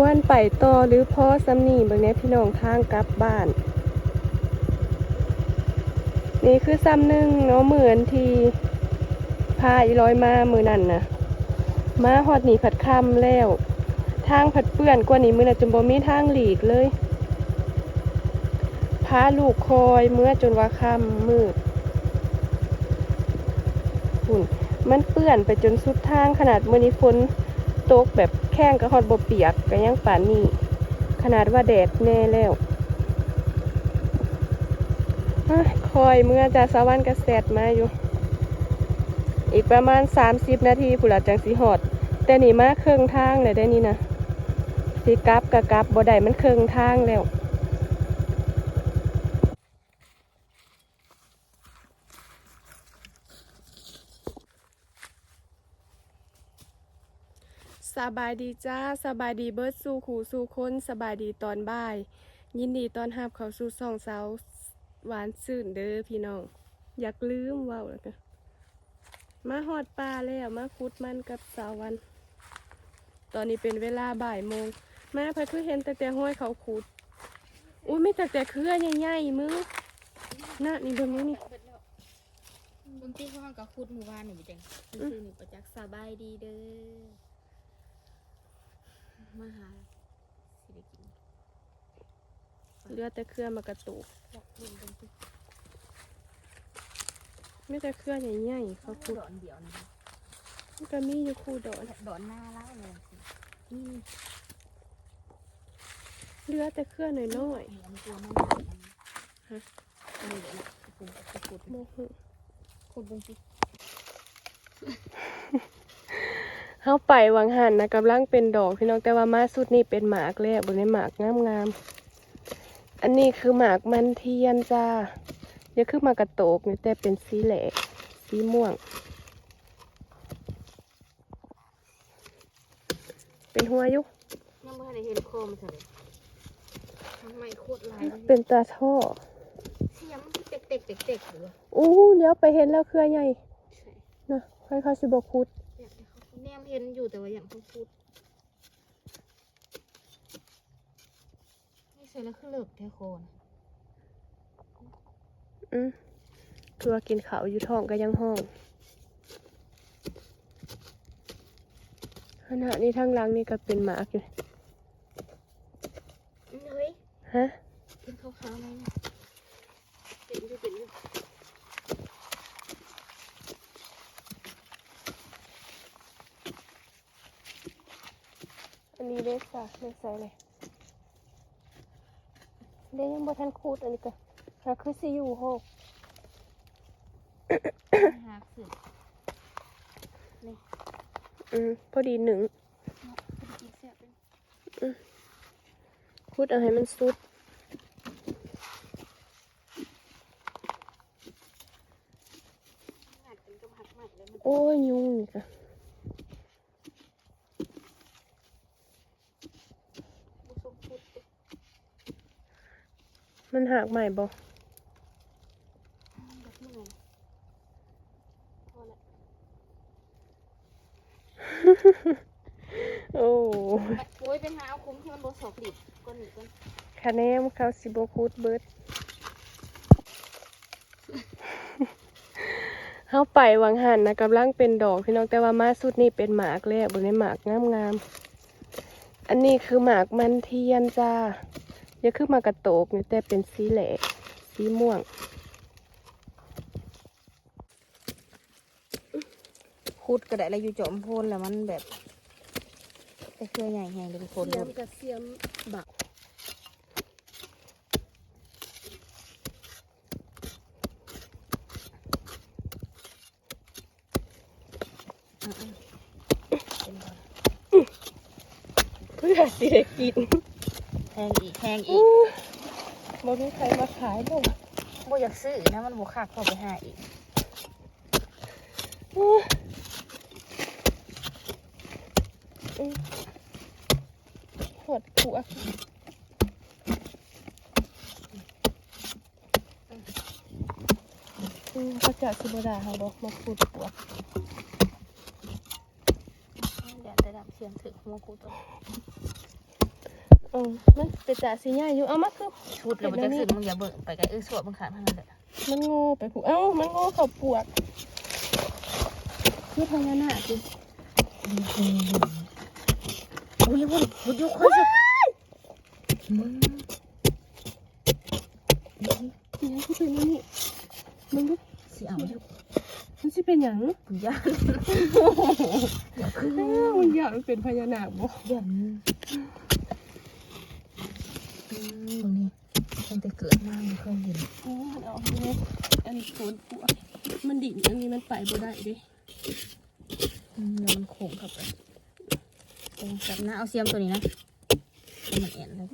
ควรไปต่อหรือพ่อสำนีเบางเนี้ยพี่น้องทางกลับบ้าน นี่คือซ้ำหนึ่งเนาะเหมือนที่พาอีร้อยมามือนั่นนะมาฮอดหนีผัดคำแล้ว ทางผัดเปื้อนกว่านี้มือน่ะจนบ่มีทางหลีกเลยพาลูกคอยเมื่อจนว่าค่ำมืดหุ่นมันเปื้อนไปจนสุดทางขนาดมื่อนี้ฝน ตกแบบแข้งกระหอดบเปียกก็ยังป่านนี้ ขนาดว่าแดดแน่แล้วอคอยเมื่อจะสวรรค์กระแสดมาอยู่ อีกประมาณ 30 นาทีผู้หลัจังสีหอด แต่นี่มาเครื่องทางเลยได้นี่นะสีกลับกับกลับบ่ได้มันเครื่องทางแล้ว สบายดีจ้าสบายดีเบิร์ดสู่ขู่สู่คนสบายดีตอนบ่าย ยินดีตอนรับเขาสู่สองสาวหวานสื่นเด้อพี่น้อง อยากลืมเว้าแล้วกันมาหอดปลาแล้วมาคุดมันกับสาววัน ตอนนี้เป็นเวลาบ่ายโมงมาเพื่อคือเห็นแต่แต่ห้อยเขาขุดอุ้ยไม่แต่แต่เครือใหญ่ๆมึงน่ะนี่เบิ่งนี่นี่บางทีเขาห้องกับคุดหมู่บ้านนี่จังคือนี่ประจักษ์สบายดีเด้อ มาหาสิได้กินเหลือแต่เครือมากระตุกจักเบิ่งบางทีไม่แต่เครือใหญ่ๆเขาขุดดอนเดียวนะมันก็มีอยู่คู่ดอนดอนหน้าเล่าเลยสินี่เหลือแต่เครือน้อยนี่อันตัวมันฮะอันนี้เดี๋ยวนะคุดคุดๆโมโหคุดบางที เฮาไปวังหันนะกำลังเป็นดอกพี่น้องแต่ว่ามาสุดนี่เป็นหมากแล้วบนนี้หมากงามๆอันนี้คือหมากมันเทียนจ้าเดี๋ยวคือหมากกระโตกนี่แต่เป็นสีแหลกสีม่วง เป็นหัวอยุยังไม่ได้เห็นโคมเฉยทำไมโคตรลายเป็นตาท่อเสียมเต็กเต็กเต็กเต็กหรืออู้เลี้ยวไปเห็นแล้วเครือใหญ่ใช่นะค่อยๆสิบคุด นมเห็นอยู่แต่ว่าอย่างเขาพูดนี่ใส่แล้วคือเลิกแท้โคนอืมคือว่ากินเขาวอยู่ท้องก็ยังห้องขณะนี้ทางหลังนี่ก็เป็นหมากอยู่เฮ้ยฮะ เป็นขาวๆไหมเนี่ยเป็นอยู่เป็นอยู่ อันนี้เล็กจ้ะเล็กใส่เลยเล็กยังบ่ทันคูดอันนี้ก็หาคือสิอยู่หกหาสืบนี่อืมพอดีหนึ่งเนาะเป็นกินแซ่บเป็นคูดเอาให้มันสุดงานเป็นกับหักใหม่เลยมันโอ้ยยุงนี่ค่ะ บุสมพุด มันหักใหม่บ่แบบเมื่อยพอละโอ้โอ้ยไปหาเอาคุ้มที่มันบสอบดิบก้อนหนึ่งก้อนคะแนนเขาสิบคูดเบิดเฮาไปวังหันนะกำลังเป็นดอกพี่น้องแต่ว่ามาสุดนี่เป็นหมากแล้วบนนี้หมากงามๆอันนี้คือหมากมันเทียนจ้าเดี๋ ยวคือหมากกระโตกนี่แต่เป็นสีแหลกสีม่วงคุดก็ได้แล้วอยู่จอมโพนแล้วมันแบบแต่เครือใหญ่แหงเลยทุกคนเสียมกับเสียมบักเป็นบอลเพื่อสิได้กิน แหงอีกแหงอีกบ่มีใครมาขายบ่บ่อยากซื้อนะมันบ่คักเข้าไปหาอีกอื้ออื้อหดขัวอืมเขาจะสิบดาเขาบอกมาขุดปวกเดี๋ยวจะดับเสียงถึงหัวกูตัว อ๋อมันเป็นจ่าสีใหญ่อยู่เอามาคือชุดแล้วมันจะขึ้นมึงอย่าเบิ่งไปไกลเออสวดมึงขาดเท่านั้นแหละมันโง่ไปผูเอ้ามันโง่เขาปวกคือพญานาคดิอุ้ยวุ่นวุ่นยุคคนสิมึงยังคือเป็นอันนี่มึงดูสิเอาอยู่มันสิเป็นหยังกูย่านอ้าวมันอยากมันเป็นพญานาคบ่ย่าน อืมมึงนี่ตั้งแต่เกิดมาไม่เคยเห็นโอ้มันเอาอันนี้อันนี้โขนปวกมันดิ่งอันนี้มันไปบ่ได้เด้อืมแล้วมันโค้งเข้าไปโค้งกลับนะเอาเสียมตัวนี้นะให้มันเอ็นเลย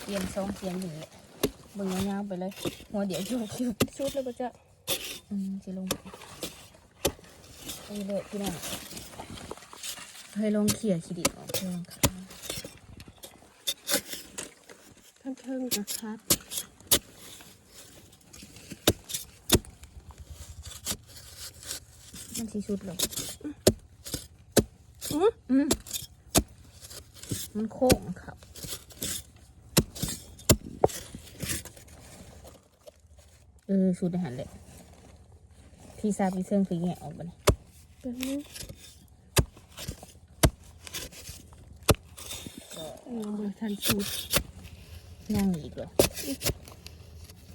เสียมสองเสียมอย่างนี้เบิ่งยาวๆไปเลยหัวเดี๋ยวโยกอยู่ชุดแล้วก็จะอืมสิลงไปนี่เลยพี่น้องเฮ้ยลองเขี่ยขี้ดิบออกเพื่อนค่ะ ท่านเทิงกับคัดมันสีชุดเลยอื้ออืมมันโค้งครับเออชุดอาหารเลยพี่ซาพี่เซิงฝีแงะออกไปเลยเป็นนี้ยังบ่ทันชุด นั่งอีกเลย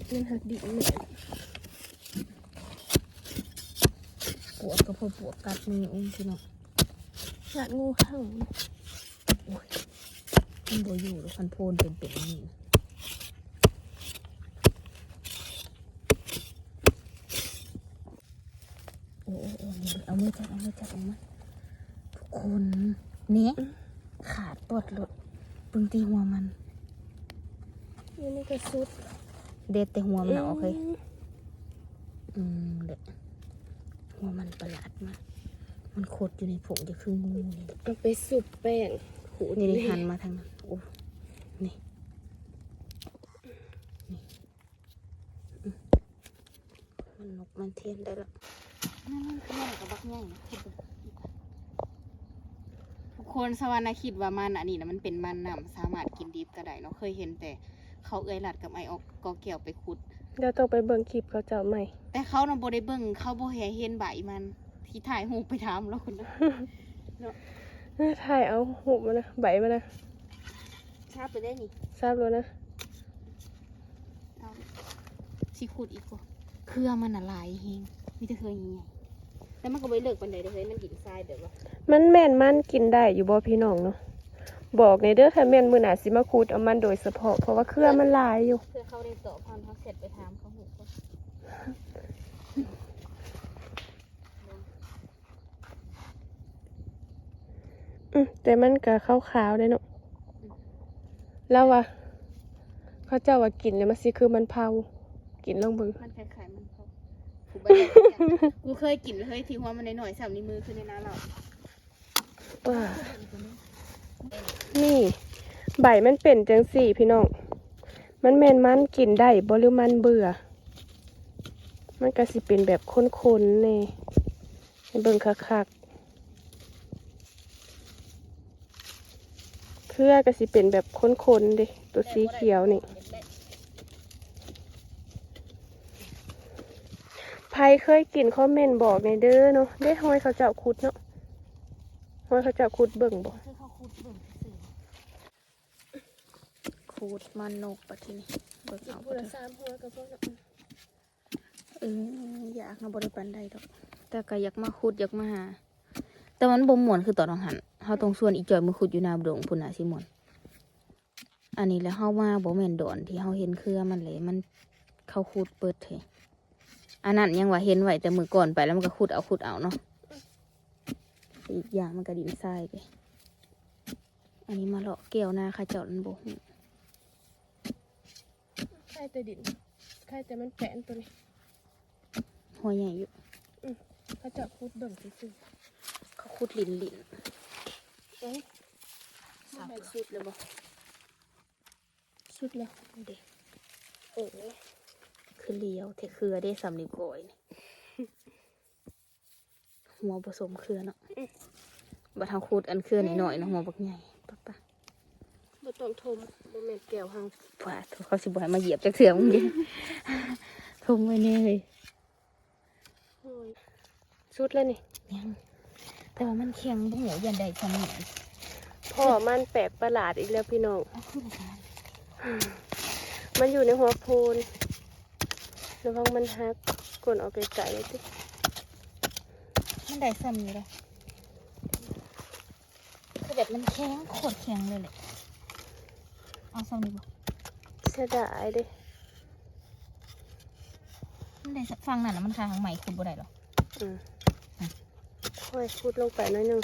มันหักดิ่งแม่ปวดก็พอปวดกัดมืออุ้มพี่น้องหยาดงูเข้าโอ้ยมันโบอยู่แล้วคันโพนเป็นเป็นนี่โอ้โอ้โอ้นี่เอามือจับเอามือจับออกมาทุกคนเนี่ยขาดปวดหลดปึงตีหัวมัน นี่นี่ก็สุด เด็ดแต่หัวมันเอาโอเคอืมเด็ดหัวมันประหลาดมาก มันขดอยู่ในผงจะคืองูนี่เอาไปสุบแป้งขูดนี่นี่หันมาทางนั้นโอ้นี่ นี่อืมมันนกมันเทียนได้แล้วนั่นนั่นคืออะไรกับบักใหญ่นะทุกคนสวรรค์คิดว่ามันอันนี้นะมันเป็นมันน้ำสามารถกินดิบก็ได้เนาะเคยเห็นแต่ เขาเอ้ยหลัดกับไอออกกอเกี่ยวไปขุด เดี๋ยวต้องไปเบิ่งคลิปเขาเจ้าใหม่ แต่เขาน่ะบ่ได้เบิ่งเขาบ่เห็นเห็นใบมัน ที่ถ่ายหูปไปถามแล้วคุณนะเอ้ยถ่ายเอาหุบมานะใบมานะชาบไปได้นี่ทราบแล้วนะเอาสิขุดอีกบ่เครือมันน่ะหลายเฮงมีแต่เครือใหญ่ๆแต่มันก็บ่ได้เลิกปานใดเด้อเฮ้ยมันดินทรายเด้อว่า มันแม่นมันกินได้อยู่บ่พี่น้องเนาะ บอกในเด้อค่ะแม่นมือหนาสิมาขูดเอามันโดยเฉพาะเพราะว่าเครือมันหลายอยู่เครือเขาได้ต่อพันเขาเสร็จไปถามเขาหูก่อนอืมแต่มันก็ขาวๆได้เนาะแล้วว่าเขาเจ้าว่ากินแล้วมันสิคือมันเผากินลองเบิ่งมันคล้ายๆมันเขากูบ่ได้กินกูเคยกินเฮ้ยที่หัวมันน้อยๆสามนิ้วมือขึ้นในน้าเรา ว่า นี่ ใบมันเป็นจังสี่พี่น้อง มันแม่นมันกินได้บรือมันเบื่อ มันก็สิเป็นแบบข้นๆแน่ให้เบิ่งคักๆเครือก็สิเป็นแบบข้นๆด้ตัวสีเขียวนี่ไผเคยกินคอมเมนต์บอกในเด้อเนาะได้ห้อยเขาเจ้าคุดเนาะห้อยเขาเจ้าคุดเบิ่งบอเขาขุดเบิ่งซื่อ ขูดมันนกปะทีนี้เบิกเอาปะทีสามหัวก็พอแล้วเอออยากนะบริปันใดดอก แต่ก็อยากมาขุดอยากมาหา แต่มันบ่ม่วนคือตอนเราหันเฮาต้องส่วนอีจอยมาขุดอยู่หนาดงพุ่นน่ะสิม่วนอันนี้แล้วเฮามาบ่แม่นดอนที่เฮาเห็นเครือมันเลยมันเขาขุดเปิดเถอันนั้นยังว่าเห็นไว้แต่มือก่อนไปแล้วมันก็ขุดเอาขุดเอาเนาะอีกอย่างมันก็ดินทรายไปอันนี้มาเลาะแก้วหน้าข้าเจ้ามันบ่ ฮู้ใช่แต่ดินใช่แต่มันแปะนตัวนี้หัวใหญ่อยู่เขาเจะคุดเบิ่งซื่อเขาขุดลินลินๆเอ้ยสามสุดเลยบ่สุดแล้วเด็กโอ้คือเลี้ยวเทเครือได้สำลิบโกอยนี่หัวผสมเครือเนาะบัดทางคูดอันเครือหน่อยๆเนาะหัวบักใหญ่ปะปะ บ่ต้องทมบ่แม่นแก้วเฮาว่าเขาสิบ่ให้มาเหยียบจักเถื่อมึงเด้ทมไว้แน่เลยโอ้ยสุดแล้วนี่ยังแต่ว่ามันแข็งบ่หูยันใดจังนี้พ่อมันแปลกประหลาดอีกแล้วพี่น้องเอาขึ้นมามันอยู่ในหัวโพนระวังมันหักกดออกไกลๆเลยสิมันได้ซ้ำอยู่แล้วคือแบบมันแข็งโคตรแข็งเลยแหละ เอาซ้ำนี่บ่เสียดายเด้มันได้สักฟังนั่นน่ะมันทางใหม่คุณบ่ได้หรออืมค่อยขุดลงไปหน่อยหนึง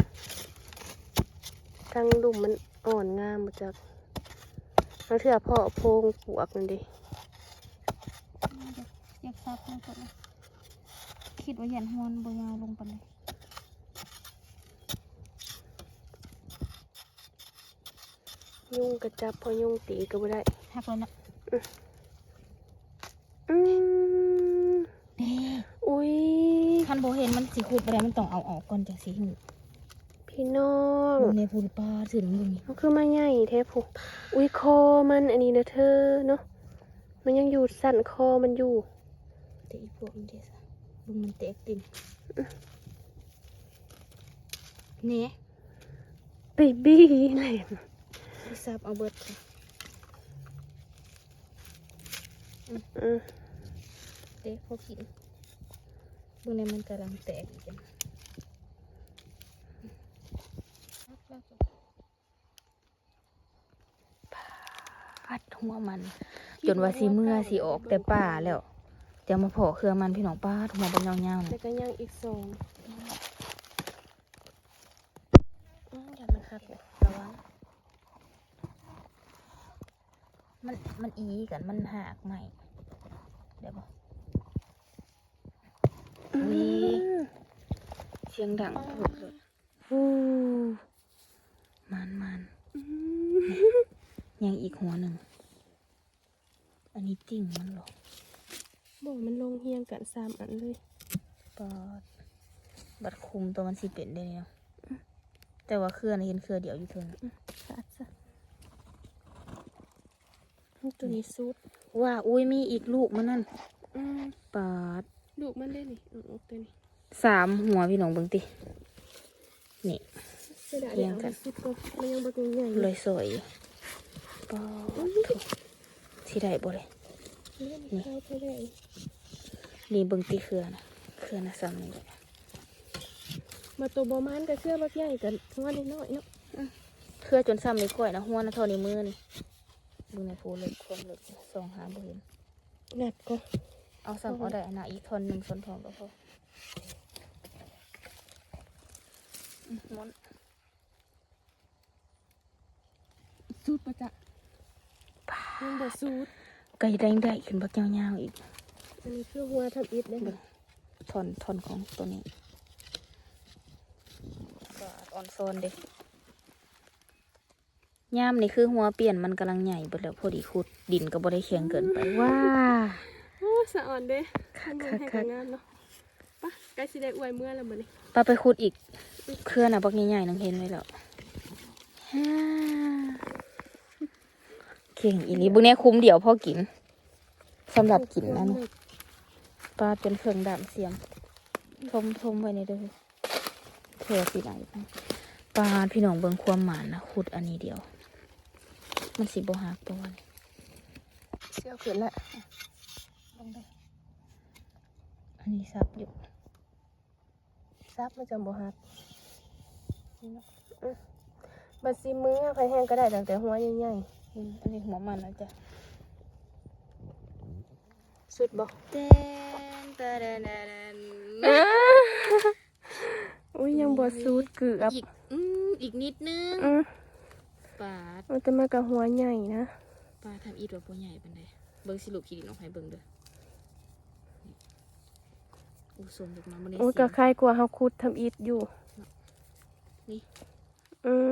ทางดุ่มมันอ่อนงามมาจากบางเถื่อพ่อโพงปวกนั่นดิอยากซับนะก่อนคิดว่ายันฮอนบ่ยาวลงปานใยุ่งกระจับพอยุ่งตีก็บ่ได้หักแล้วนะอืมเด้อุ้ยคันบ่เห็นมันสิขุดบ่ได้มันต้องเอาออกก่อนจังสิหูพี่น้องลงในพูนปลาถือลงลงนี่มันคือมาใหญ่แท้ผูกอุ้ยคอมันอันนี้นะเธอเนาะมันยังอยู่สั่นคอมันอยู่แต่อีพวกมันเด้ซะลงมันแตกติ่มเนี่ยเบบี้เลย สิซับเอาเบิดค่ะอืมเด็กเขากินเบิ่งในมันกำลังแตกอีกอันพัดหัวมัน จนว่าสีเมื่อสีออกแต่ป่าแล้วจะมาเพาะเครือมันพี่น้องป้าดหัวบนยาวๆแล้นะวก็ยังอีกสองอืมอย่ามันหักเลยระวัง มันมันอีกันมันหักใหม่เดี๋ยวบอกอุ๊ยเสียงดังโพดเลยอู้มันมันอืมยังอีกหัวหนึ่ง อันนี้ติ่งมันเหรอบอกมันลงเฮียงกันสามอันเลยปอดบัดคุมตัวมันสิเป็นได้เนาะแต่ว่าเครือนะเห็นเครือเดียวอยู่เทิง ขาดซะตัว นี้สุดว่าอุ้ยมีอีกลูกมันนั่นอืมปาดลูกมันได้นี่เอาออกตัวนี้สามหัวพี่น้องเบิ่งตินี่ เสียดายเรียงกัน อาไปสุดก็มันยังบักใหญ่ๆเลยสวยปอดโถูที่ได้บ่เลยเล่นเข้าไปได้นี่เบิ่งติเครือนะเครือนะซ้ำนี่แหละมาตัวบอมันกับเสื้อบักใหญ่กันหัวน้อยๆเนาะเครือจนซ้ำนี่ก้อยนะหัวนะเท่านี้มือนี่เบิ่งในโพเลยความเลึกสองหาบ่เห็นหนักก็เอาซ้ำเอาได้อันน่ะอีกทอนหนึ่งส่วนทองก็พออืมหมอนสูดประจะยังบ่สูดไก่แดงได้ขึ้นบักยาวๆอีก อันนี้คือหัวทำอิฐเลยเบิ่งทอนทอนของตัวนี้บาดออนโซนเด็ก ย่ามนี่คือหัวเปลี่ยนมันกำลังใหญ่เบิดแล้วพอดีขุดดินก็บ่ได้แข็งเกินไปว้าโอ้สะอ่อนเด้คักทำคักให้คักักนงามเนาะปะใกล้สิได้อวยเมื่อแล้วมื้อนี้ปาไปขุดอีกเครือน่ะบักใหญ่ๆนังเห็นไว้แล้วฮ่าเก่งอีหลีบุเนี้ยคุ้มเดี๋ยวพอกินสำหรับกินนะนี่ปลาเป็นเครื่องดำเสียมทมทมไว้ในเด้อเถื่อสิไหนปลาพี่น้องเบิ่งความหมานนะขุดอันนี้เดียว มันสิบ่หักตัวนี่เสี้ยวขึ้นแล้วลงได้อันนี้ซับอยู่ซับมันจังบ่ฮักนี่เนาะอืมบัดสิมือไผแห้งก็ได้ตั้งแต่หัวใหญ่อืมอันนี้หัวมันนะจ๊ะๆสุดบ่เต้นตะเดนเดนอุ้ยยังบ่สูดเกือบอีกอืมอีกนิดนึง อือปาดมันจะมากับหัวใหญ่นะปาดทำอีตัวปัวใหญ่ปานใดเบิ่งสิลูกขี้ดินออกให้เบิ่งเด้อนี่อู้สมลูกมาบ่ได้โอ้ยเสีก็ยงคล้ายกว่าเฮาขุดทำอิฐอยู่ นี่อืม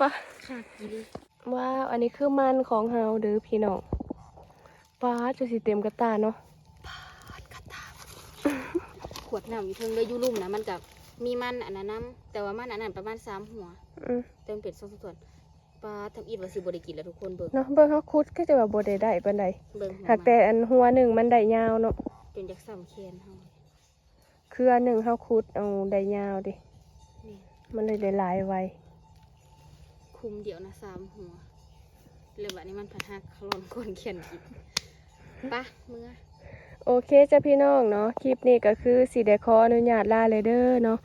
ปะขาดกี่เลยว้าวอันนี้คือมันของเฮาเด้อพี่น้องป้าดจะสิเต็มกระตาเนาะขวดน้ำอยู่เทิงเลยอยู่ลุ่มนะมันกับมีมันอันนั้นน้ำแต่ว่ามันอันนั้นประมาณสามหัว อืมแต่มันเป็นสองส่วนปลาทำอีดว่าสิบ่ได้กินแล้วทุกคนเบิ่งเนาะเบิ่งเฮาคุดก็จะว่าบ่ได้ได้ปานใดเบิ่งหัวหากแต่อันหัวหนึ่งมันได้ยาวเนาะจนจักซ้ำแขนเฮาเครือหนึ่งเฮาคุดเอาได้ยาวดินี่มันเลยได้หลายไวคุมเดียวนะสามหัวแล้วบัดนี้มันพันหักคลอนคนเขียนกินปะเมื่อ โอเคจ้ะพี่น้องเนาะคลิปนี้ก็คือสีเดคออนุญาตลาเลยเด้อเนาะ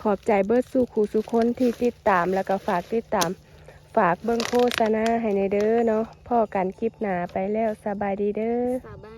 ขอบใจเบิร์ดสู่ขู่สู่คนที่ติดตามแล้วก็ฝากติดตาม ฝากเบิ้งโฆษณาให้ในเด้อเนาะพ่อกันคลิปหนาไปแล้วสบายดีเด้อ สบาย